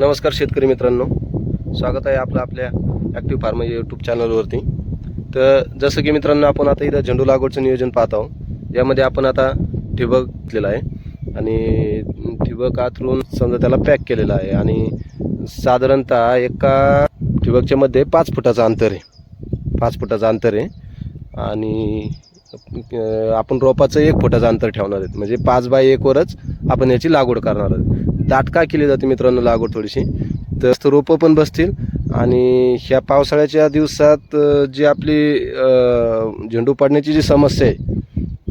नमस्कार शेतकरी मित्रांनो. स्वागत आहे आपलं आपल्या ॲक्टिव्ह फार्म यूट्यूब चॅनलवरती तर जसं की मित्रांनो आपण आता इथं झेंडू लागवडचं नियोजन पाहत आहोत. यामध्ये आपण आता ठिबक घेतलेला आहे आणि ठिबक आतरून समजा त्याला पॅक केलेला आहे आणि साधारणतः एका ठिबकच्या मध्ये पाच फुटाचं अंतर आहे. पाच फुटाचं अंतर आहे आणि आपण रोपाचं एक फुटाचं अंतर ठेवणार आहेत. म्हणजे पाच बाय एकवरच आपण याची लागवड करणार आहोत. दाट का केली जाते मित्रांनो लागवड थोडीशी? तर रोपं पण बसतील आणि ह्या पावसाळ्याच्या दिवसात जी आपली झेंडू पाडण्याची जी समस्या आहे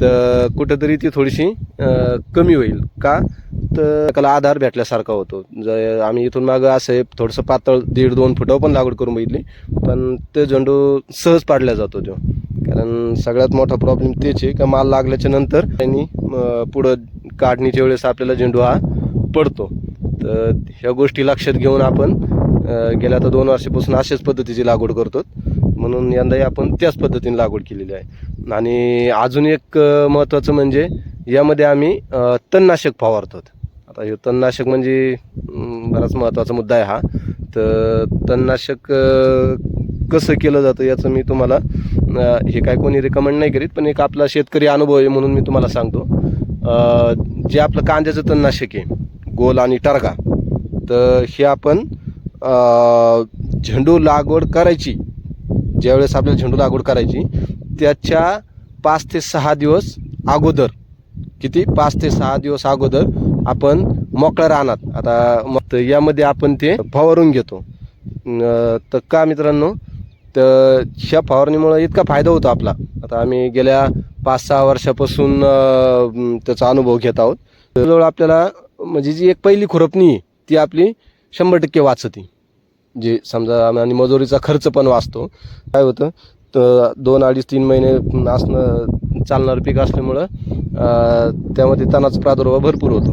तर कुठंतरी ती थोडीशी कमी होईल. का? तर त्याला आधार भेटल्यासारखा होतो. जर आम्ही इथून मागं असं आहे थोडंसं पातळ दीड दोन फुटावर पण लागवड करून बघितली पण ते झेंडू सहज पाडला जातो तो. कारण सगळ्यात मोठा प्रॉब्लेम तेच आहे. का माल लागल्याच्या नंतर त्यांनी पुढं काढणीच्या वेळेस आपल्याला झेंडू हा पडतो. तर ह्या गोष्टी लक्षात घेऊन आपण गेल्या आता दोन वर्षापासून अशाच पद्धतीची लागवड करतो म्हणून यंदाही आपण त्याच पद्धतीने लागवड केलेली आहे. आणि अजून एक महत्त्वाचं म्हणजे यामध्ये आम्ही तणनाशक फवारतो आता हे तणनाशक म्हणजे बराच महत्त्वाचा मुद्दा आहे हा. तर तणनाशक कसं केलं जातं याचं मी तुम्हाला हे काय कोणी रिकमेंड नाही करीत पण एक आपला शेतकरी अनुभव आहे म्हणून मी तुम्हाला सांगतो. जे आपलं कांद्याचं तणनाशक आहे गोल आणि टरगा. तर हे आपण झेंडू लागवड करायची. ज्यावेळेस आपल्याला झेंडू लागवड करायची त्याच्या पाच ते सहा दिवस अगोदर. किती? पाच ते सहा दिवस अगोदर आपण मोकळ्या रानात आता मग तर यामध्ये आपण ते फवारून घेतो. तर का मित्रांनो? तर ह्या फवारणीमुळं इतका फायदा होतो आपला. आता आम्ही गेल्या पाच सहा वर्षापासून त्याचा अनुभव घेत आहोत. जवळ आपल्याला म्हणजे जी एक पहिली खुरपणी आहे, ती आपली शंभर टक्के वाचते. जे समजा आणि मजुरीचा खर्च पण वाचतो. काय होतं तर दोन अडीच तीन महिने असणं चालणारं पीक असल्यामुळं त्यामध्ये तणाचा प्रादुर्भाव भरपूर होतो.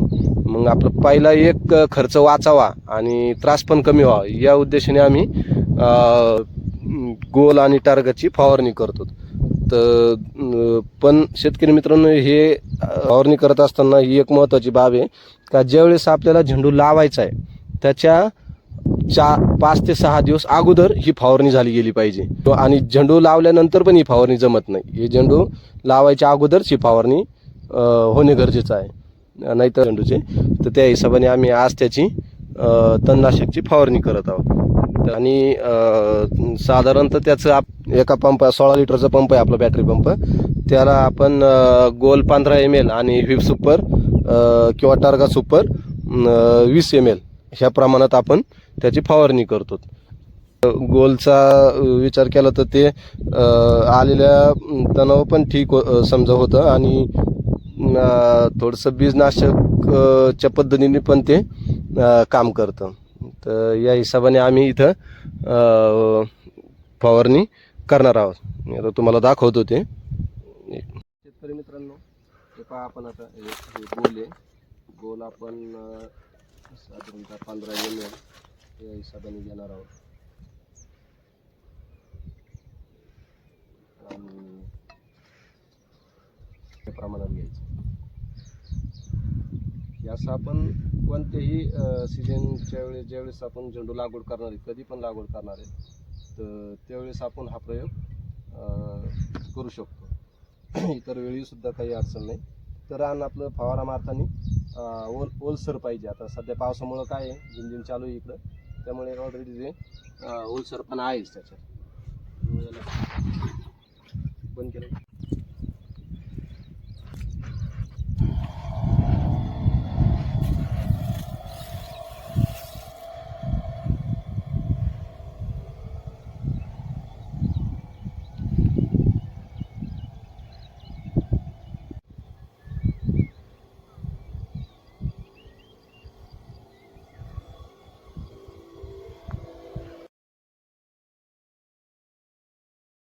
मग आपलं पहिला एक खर्च वाचावा आणि त्रास पण कमी व्हावा. या उद्देशाने आम्ही गोल आणि टार्गेटची फवारणी करतो. तर पण शेतकरी मित्रांनो हे फवारणी करत असताना ही एक महत्त्वाची बाब आहे का ज्यावेळेस आपल्याला झेंडू लावायचा आहे त्याच्या चार पाच ते सहा दिवस अगोदर ही फवारणी झाली गेली पाहिजे. आणि झेंडू लावल्यानंतर पण ही फवारणी जमत नाही. हे झेंडू लावायच्या अगोदरच ही फवारणी होणे गरजेचं आहे. नाहीतर झेंडूचे तर त्या हिशोबाने आम्ही आज त्याची तणनाशकची फवारणी करत आहोत. आणि साधारणतः त्याचं आप एका पंप सोळा लिटरचा पंप आहे आपला बॅटरी पंप. त्याला आपण गोल पंधरा एम एल आणि व्हिप सुपर किंवा टार्गा सुपर वीस एम एल ह्या प्रमाणात आपण त्याची फवारणी करतो. गोलचा विचार केला तर ते आलेल्या तणाव पण ठीक हो- समजा होतं. आणि थोडंसं बीजनाशकच्या पद्धतीने पण ते काम करतं. तर या हिशोबाने आम्ही इथं फवारणी करणार आहोत. मी आता तुम्हाला दाखवतो ते. शेतकरी मित्रांनो हे पहा आपण आता हे गोल आहे. गोल आपण साधारणतः पंधरा एम एल या हिशोबाने घेणार आहोत. त्या प्रमाणात घ्यायचं. हे आपण कोणत्याही सीजनच्या वेळेस ज्यावेळेस आपण झेंडू लागवड करणार आहे कधी पण लागवड करणार आहे तर त्यावेळेस आपण हा प्रयोग करू शकतो. इतर वेळीसुद्धा काही अडचण नाही. तर रान आपलं फवारा मारताना ओल ओलसर पाहिजे. आता सध्या पावसामुळं काय आहे झिमझिम चालू आहे इकडं. त्यामुळे ऑलरेडी ते ओलसर पण आहेच त्याच्यात. बंद केलं.